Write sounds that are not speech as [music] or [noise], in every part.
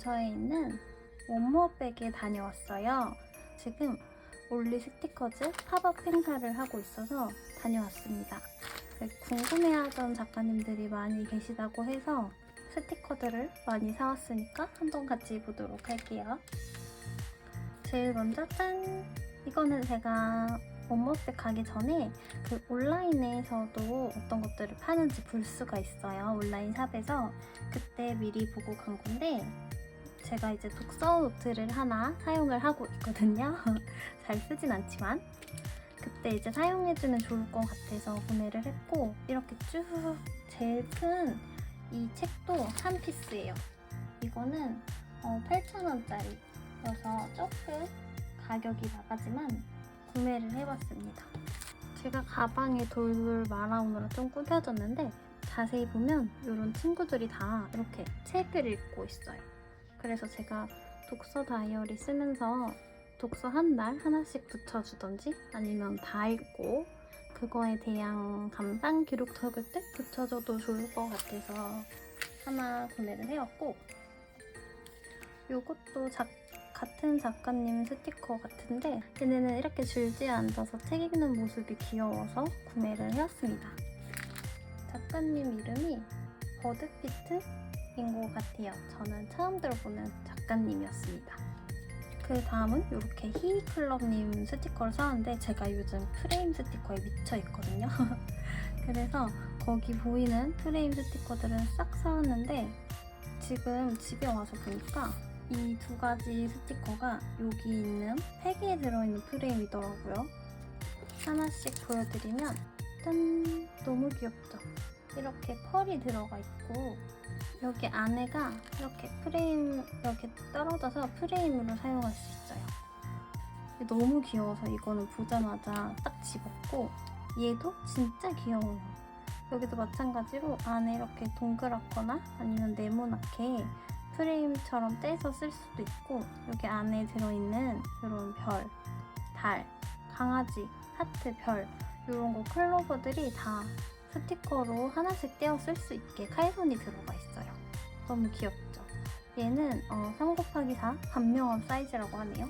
근처에 있는 원모백에 다녀왔어요. 지금 올리 스티커즈 팝업 행사를 하고 있어서 다녀왔습니다. 네, 궁금해하던 작가님들이 많이 계시다고 해서 스티커들을 많이 사왔으니까 한번 같이 보도록 할게요. 제일 먼저 짠! 이거는 제가 원모백 가기 전에 그 온라인에서도 어떤 것들을 파는지 볼 수가 있어요. 온라인 샵에서. 그때 미리 보고 간 건데 제가 이제 독서 노트를 하나 사용을 하고 있거든요. [laughs] 잘 쓰진 않지만 그때 이제 사용해주면 좋을 것 같아서 구매를 했고 이렇게 쭉 제일 큰 이 책도 한 피스예요. 이거는 어, 8,000원짜리여서 조금 가격이 나가지만 구매를 해봤습니다. 제가 가방에 돌돌 말아오느라 좀 구겨졌는데 자세히 보면 이런 친구들이 다 이렇게 책을 읽고 있어요. 그래서 제가 독서 다이어리 쓰면서 독서 한달 하나씩 붙여주던지 아니면 다 읽고 그거에 대한 감상 기록 적을 때 붙여줘도 좋을 것 같아서 하나 구매를 해왔고 이것도 작, 같은 작가님 스티커 같은데 얘네는 이렇게 줄지에 앉아서 책 읽는 모습이 귀여워서 구매를 해왔습니다. 작가님 이름이 버드피트 인 것 같아요. 저는 처음 들어보는 작가님이었습니다. 그 다음은 이렇게 히클럽님 스티커를 사왔는데 제가 요즘 프레임 스티커에 미쳐 있거든요. [laughs] 그래서 거기 보이는 프레임 스티커들은 싹 사왔는데 지금 집에 와서 보니까 이 두 가지 스티커가 여기 있는 팩에 들어있는 프레임이더라고요. 하나씩 보여드리면 짠! 너무 귀엽죠? 이렇게 펄이 들어가 있고 여기 안에가 이렇게 프레임 이렇게 떨어져서 프레임으로 사용할 수 있어요. 너무 귀여워서 이거는 보자마자 딱 집었고 얘도 진짜 귀여워요. 여기도 마찬가지로 안에 이렇게 동그랗거나 아니면 네모나게 프레임처럼 떼서 쓸 수도 있고 여기 안에 들어있는 이런 별, 달, 강아지, 하트, 별 이런 거 클로버들이 다 스티커로 하나씩 떼어 쓸 수 있게 칼선이 들어가 있어요. 너무 귀엽죠? 얘는 어, 3 곱하기 4 반명함 사이즈라고 하네요.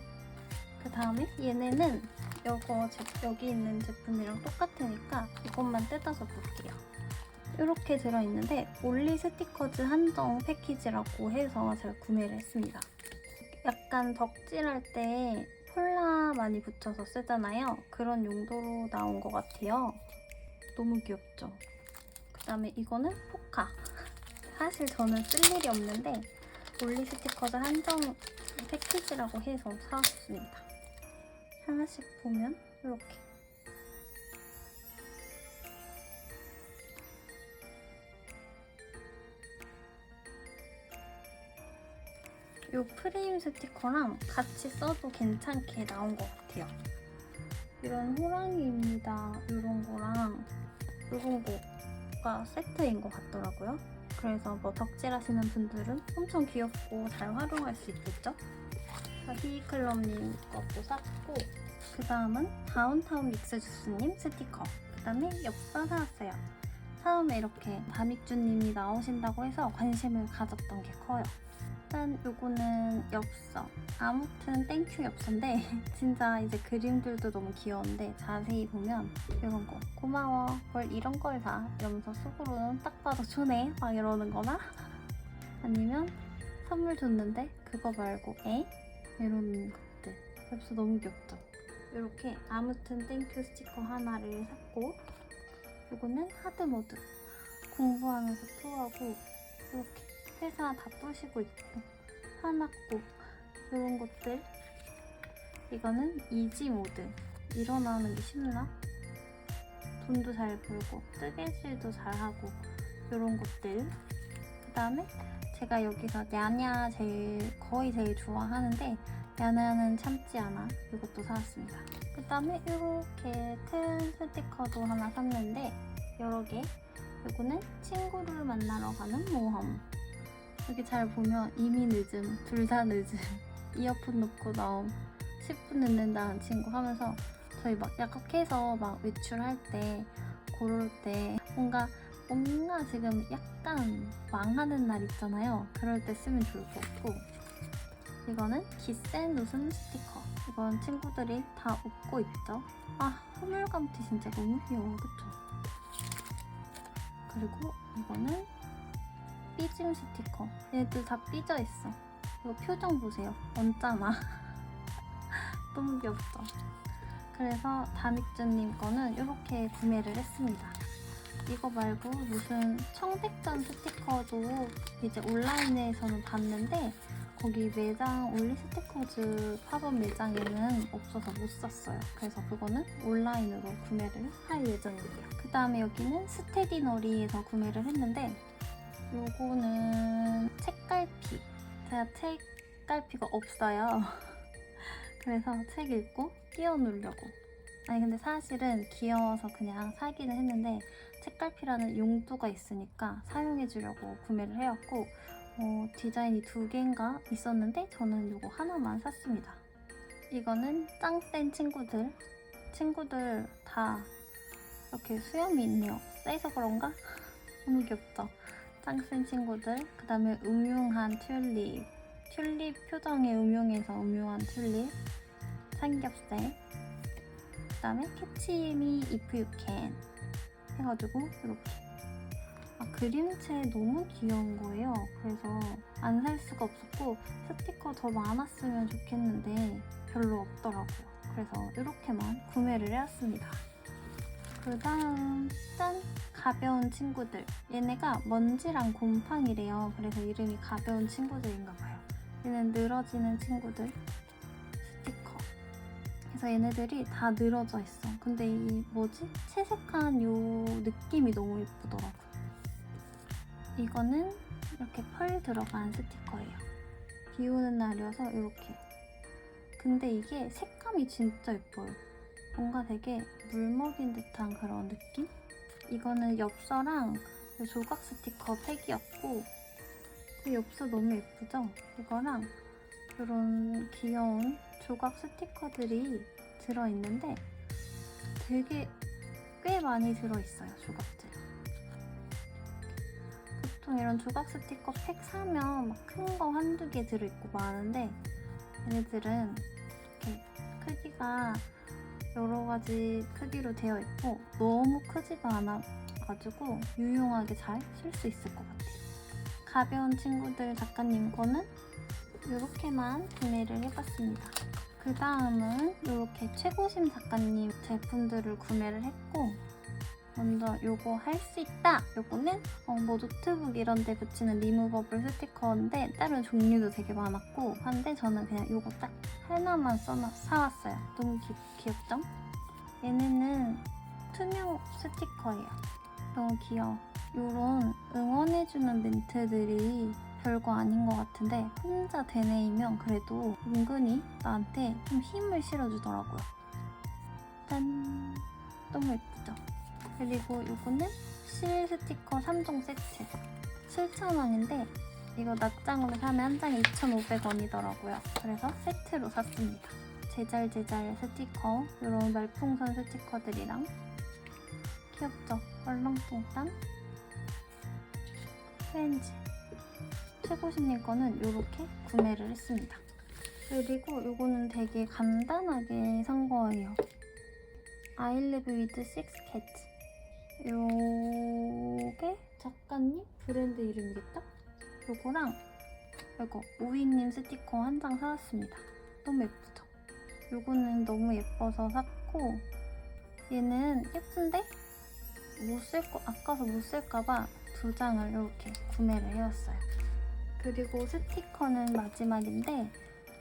그 다음에 얘네는 요거 제, 여기 있는 제품이랑 똑같으니까 이것만 뜯어서 볼게요. 이렇게 들어있는데 올리 스티커즈 한정 패키지라고 해서 제가 구매를 했습니다. 약간 덕질할 때 폴라 많이 붙여서 쓰잖아요. 그런 용도로 나온 것 같아요. 너무 귀엽죠? 그 다음에 이거는 포카. 사실 저는 쓸 일이 없는데 올리 스티커즈 한정 패키지라고 해서 사왔습니다. 하나씩 보면 이렇게 이 프레임 스티커랑 같이 써도 괜찮게 나온 것 같아요. 이런 호랑이입니다. 이런 거랑 거가 세트인 것 같더라고요. 그래서 뭐 덕질하시는 분들은 엄청 귀엽고 잘 활용할 수 있겠죠? 히클럽님 것도 샀고 그 다음은 다운타운 믹스주스님 스티커 그 다음에 엽서 사왔어요. 처음에 이렇게 다믹주님이 나오신다고 해서 관심을 가졌던 게 커요. 일단 요거는 엽서. 아무튼 땡큐 엽서인데 [laughs] 진짜 이제 그림들도 너무 귀여운데 자세히 보면 이런 거. 고마워. 뭘 이런 걸 다 이러면서 속으로는 딱 봐도 좋네. 막 이러는 거나? [laughs] 아니면 선물 줬는데 그거 말고 에? 이런 것들. 엽서 너무 귀엽죠 이렇게 아무튼 땡큐 스티커 하나를 샀고 요거는 하드 모드. 공부하면서 토하고 이렇게 회사 다 부시고 있고 화났고 이런 것들. 이거는 이지 모드. 일어나는 게 쉽나? 돈도 잘 벌고 뜨개질도 잘하고 이런 것들. 그 다음에 제가 여기서 냐냐 제일 거의 제일 좋아하는데 냐냐는 참지 않아. 이것도 사왔습니다. 그 다음에 이렇게 큰 스티커도 하나 샀는데 여러 개. 이거는 친구를 만나러 가는 모험 여기 잘 보면 이미 늦음, 둘 다 늦음, [laughs] 이어폰 놓고 나옴, 10분 늦는다는 친구 하면서 저희 막 약속해서 막 외출할 때, 고를 때 뭔가 뭔가 지금 약간 망하는 날 있잖아요. 그럴 때 쓰면 좋을 것 같고 이거는 기센 웃음 스티커. 이건 친구들이 다 웃고 있죠. 아 흐물감티 진짜 너무 귀여워, 그쵸? 그리고 이거는 삐짐 스티커. 얘들 다 삐져 있어. 이거 표정 보세요. 언짢아. [laughs] 너무 귀엽죠? 그래서 다믹주님 거는 이렇게 구매를 했습니다. 이거 말고 무슨 청백전 스티커도 이제 온라인에서는 봤는데 거기 매장 올리 스티커즈 팝업 매장에는 없어서 못 샀어요. 그래서 그거는 온라인으로 구매를 할 예정이에요. 그 다음에 여기는 스테디너리에서 구매를 했는데 요거는 책갈피. 제가 책갈피가 없어요. [laughs] 그래서 책 읽고 띄워놓으려고. 아니 근데 사실은 귀여워서 그냥 사기는 했는데 책갈피라는 용도가 있으니까 사용해주려고 구매를 해왔고 어, 디자인이 두 개인가 있었는데 저는 이거 하나만 샀습니다. 이거는 짱센 친구들. 친구들 다 이렇게 수염이 있네요. 세서 그런가? [laughs] 너무 귀엽죠? 짱센 친구들. 그 다음에 음흉한 튤립. 튤립 표정에 음흉해서 음흉한 튤립. 삼겹살. 그 다음에 캐치미 if you can. 해가지고 이렇게. 아, 그림체 너무 귀여운 거예요. 그래서 안 살 수가 없었고 스티커 더 많았으면 좋겠는데 별로 없더라고요. 그래서 이렇게만 구매를 해왔습니다. 그 다음 짠! 가벼운 친구들. 얘네가 먼지랑 곰팡이래요. 그래서 이름이 가벼운 친구들인가 봐요. 얘는 늘어지는 친구들 스티커. 그래서 얘네들이 다 늘어져 있어. 근데 이 뭐지? 채색한 요 느낌이 너무 예쁘더라고요. 이거는 이렇게 펄 들어간 스티커예요. 비 오는 날이어서 이렇게. 근데 이게 색감이 진짜 예뻐요. 뭔가 되게 물 먹인 듯한 그런 느낌? 이거는 엽서랑 이 조각 스티커 팩이었고 그 엽서 너무 예쁘죠? 이거랑 이런 귀여운 조각 스티커들이 들어있는데 되게 꽤 많이 들어있어요, 조각들. 보통 이런 조각 스티커 팩 사면 막큰거 한두 개 들어있고 많은데 얘네들은 이렇게 크기가 여러 가지 크기로 되어 있고 너무 크지가 않아가지고 유용하게 잘 쓸 수 있을 것 같아요. 가벼운 친구들 작가님 거는 이렇게만 구매를 해봤습니다. 그 다음은 이렇게 최고심 작가님 제품들을 구매를 했고 먼저 요거 할 수 있다! 요거는 어, 뭐 노트북 이런 데 붙이는 리무버블 스티커인데 다른 종류도 되게 많았고 한데 저는 그냥 요거 딱 하나만 써놔, 사왔어요. 너무 귀, 귀엽죠? 얘네는 투명 스티커예요. 너무 귀여워. 요런 응원해주는 멘트들이 별거 아닌 것 같은데 혼자 되뇌이면 그래도 은근히 나한테 좀 힘을 실어주더라고요. 짠! 너무 예쁘죠? 그리고 요거는 실 스티커 3종 세트 7,000원인데 이거 낱장으로 사면 한 장에 2,500원이더라고요. 그래서 세트로 샀습니다. 제잘제잘 스티커 이런 말풍선 스티커들이랑 귀엽죠? 얼렁뚱땅 프렌즈 최고신님 거는 이렇게 구매를 했습니다. 그리고 이거는 되게 간단하게 산 거예요. With six cats. 요게 작가님 브랜드 이름이겠다? 요거랑 이거 우이님 스티커 한 장 사왔습니다. 너무 예쁘죠? 요거는 너무 예뻐서 샀고 얘는 예쁜데 못 쓸거 아까서 못 쓸까봐 두 장을 이렇게 구매를 해왔어요. 그리고 스티커는 마지막인데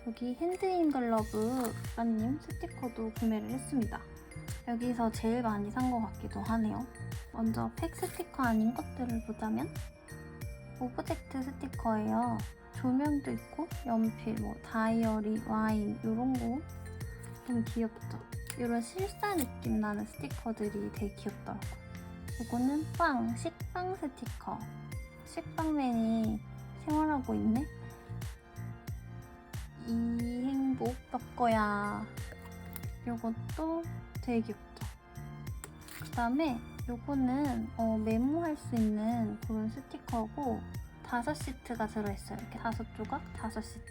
여기 핸드인 글러브 작가님 스티커도 구매를 했습니다. 여기서 제일 많이 산 것 같기도 하네요. 먼저 팩 스티커 아닌 것들을 보자면 오브젝트 스티커예요. 조명도 있고 연필, 뭐 다이어리, 와인 이런 거좀 귀엽죠? 이런 실사 느낌 나는 스티커들이 되게 귀엽더라고요. 이거는 빵, 식빵 스티커. 식빵맨이 생활하고 있네? 이 행복 덕거야. 이것도 되게 귀엽죠? 그 다음에 요거는 어, 메모할 수 있는 그런 스티커고 다섯 시트가 들어있어요. 이렇게 다섯 조각, 다섯 시트.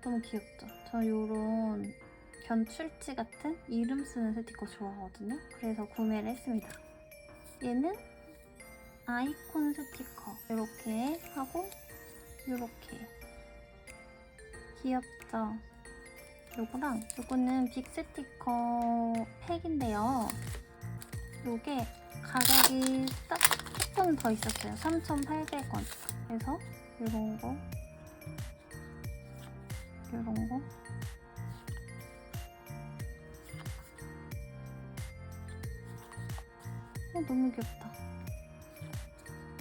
너무 귀엽죠? 저 요런 견출지 같은 이름 쓰는 스티커 좋아하거든요. 그래서 구매를 했습니다. 얘는 아이콘 스티커 이렇게 하고 이렇게 귀엽죠? 요거랑 요거는 빅 스티커 팩인데요. 요게 가격이 딱 조금 더 있었어요. 3,800원. 그래서 요런 거 요런 거 어, 너무 귀엽다.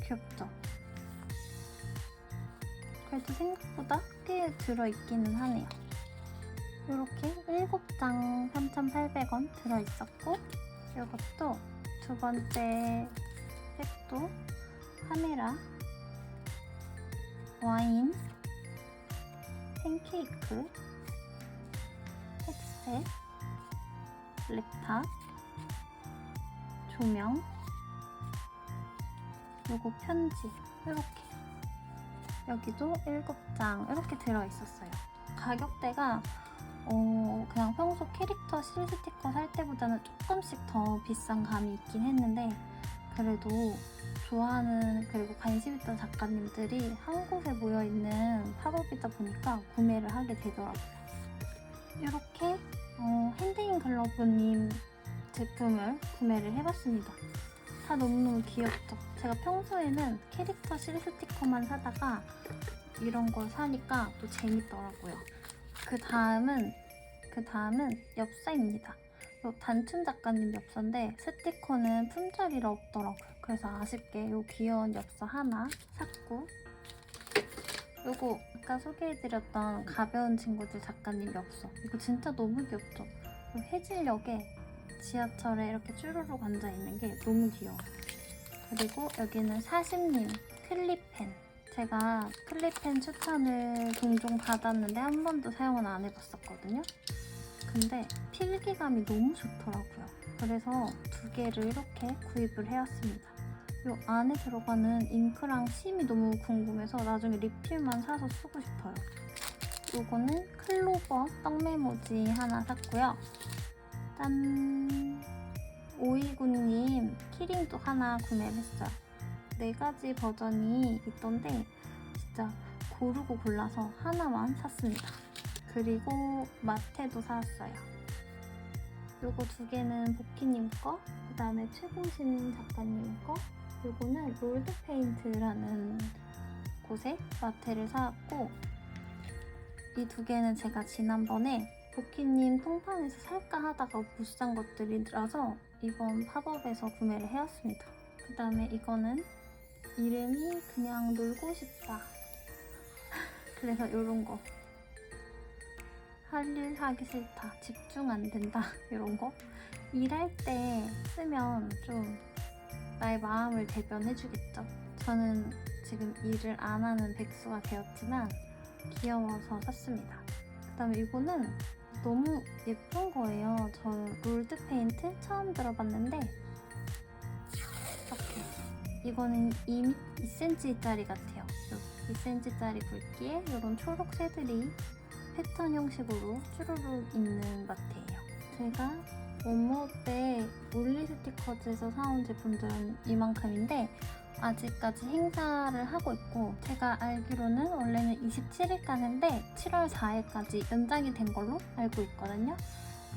귀엽죠? 그래도 생각보다 꽤 들어있기는 하네요. 이렇게 7장 3,800원 들어있었고 이것도 두 번째 팩도 카메라 와인 팬케이크 팩셋 랩탑 조명 요거 편지 이렇게. 여기도 7장 이렇게 들어있었어요. 가격대가 어, 그냥 평소 캐릭터 실 스티커 살 때보다는 조금씩 더 비싼 감이 있긴 했는데 그래도 좋아하는 그리고 관심 있던 작가님들이 한 곳에 모여 있는 팝업이다 보니까 구매를 하게 되더라고요. 이렇게 어, 핸드인 글러브님 제품을 구매를 해봤습니다. 다 너무너무 귀엽죠? 제가 평소에는 캐릭터 실 스티커만 사다가 이런 걸 사니까 또 재밌더라고요. 그 다음은 그 다음은 엽서입니다. 요 단춘 작가님 엽서인데 스티커는 품절이라 없더라고요. 그래서 아쉽게 요 귀여운 엽서 하나 샀고 요거 아까 소개해드렸던 가벼운 친구들 작가님 엽서 이거 진짜 너무 귀엽죠? 요 해질녘에 지하철에 이렇게 쭈루룩 앉아있는 게 너무 귀여워요. 그리고 여기는 사심님 클립펜 제가 클립펜 추천을 종종 받았는데 한 번도 사용은 안 해봤었거든요. 근데 필기감이 너무 좋더라고요. 그래서 두 개를 이렇게 구입을 해왔습니다. 이 안에 들어가는 잉크랑 심이 너무 궁금해서 나중에 리필만 사서 쓰고 싶어요. 이거는 클로버 떡메모지 하나 샀고요. 짠! 오이구님 키링도 하나 구매를 했어요. 네 가지 버전이 있던데 진짜 고르고 골라서 하나만 샀습니다. 그리고 마테도 사왔어요. 요거 두 개는 보키님 거, 그 다음에 최공신 작가님 거, 요거는 롤드 페인트라는 곳에 마테를 사왔고 이 두 개는 제가 지난번에 보키님 통판에서 살까 하다가 못 산 것들이라서 이번 팝업에서 구매를 해왔습니다. 그 다음에 이거는 이름이 그냥 놀고 싶다. 그래서 이런 거. 할 일 하기 싫다. 집중 안 된다. 이런 거. 일할 때 쓰면 좀 나의 마음을 대변해주겠죠. 저는 지금 일을 안 하는 백수가 되었지만 귀여워서 샀습니다. 그 다음에 이거는 너무 예쁜 거예요. 저 롤드 페인트 처음 들어봤는데 이거는 2, 2cm짜리 같아요. 2cm짜리 굵기에 이런 초록 새들이 패턴 형식으로 쭈루룩 있는 마트예요. 제가 원모 때 올리 스티커즈에서 사온 제품들은 이만큼인데 아직까지 행사를 하고 있고 제가 알기로는 원래는 27일 가는데 7월 4일까지 연장이 된 걸로 알고 있거든요.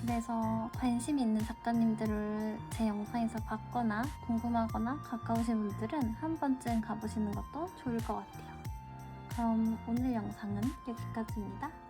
그래서 관심 있는 작가님들을 제 영상에서 봤거나 궁금하거나 가까우신 분들은 한 번쯤 가보시는 것도 좋을 것 같아요. 그럼 오늘 영상은 여기까지입니다.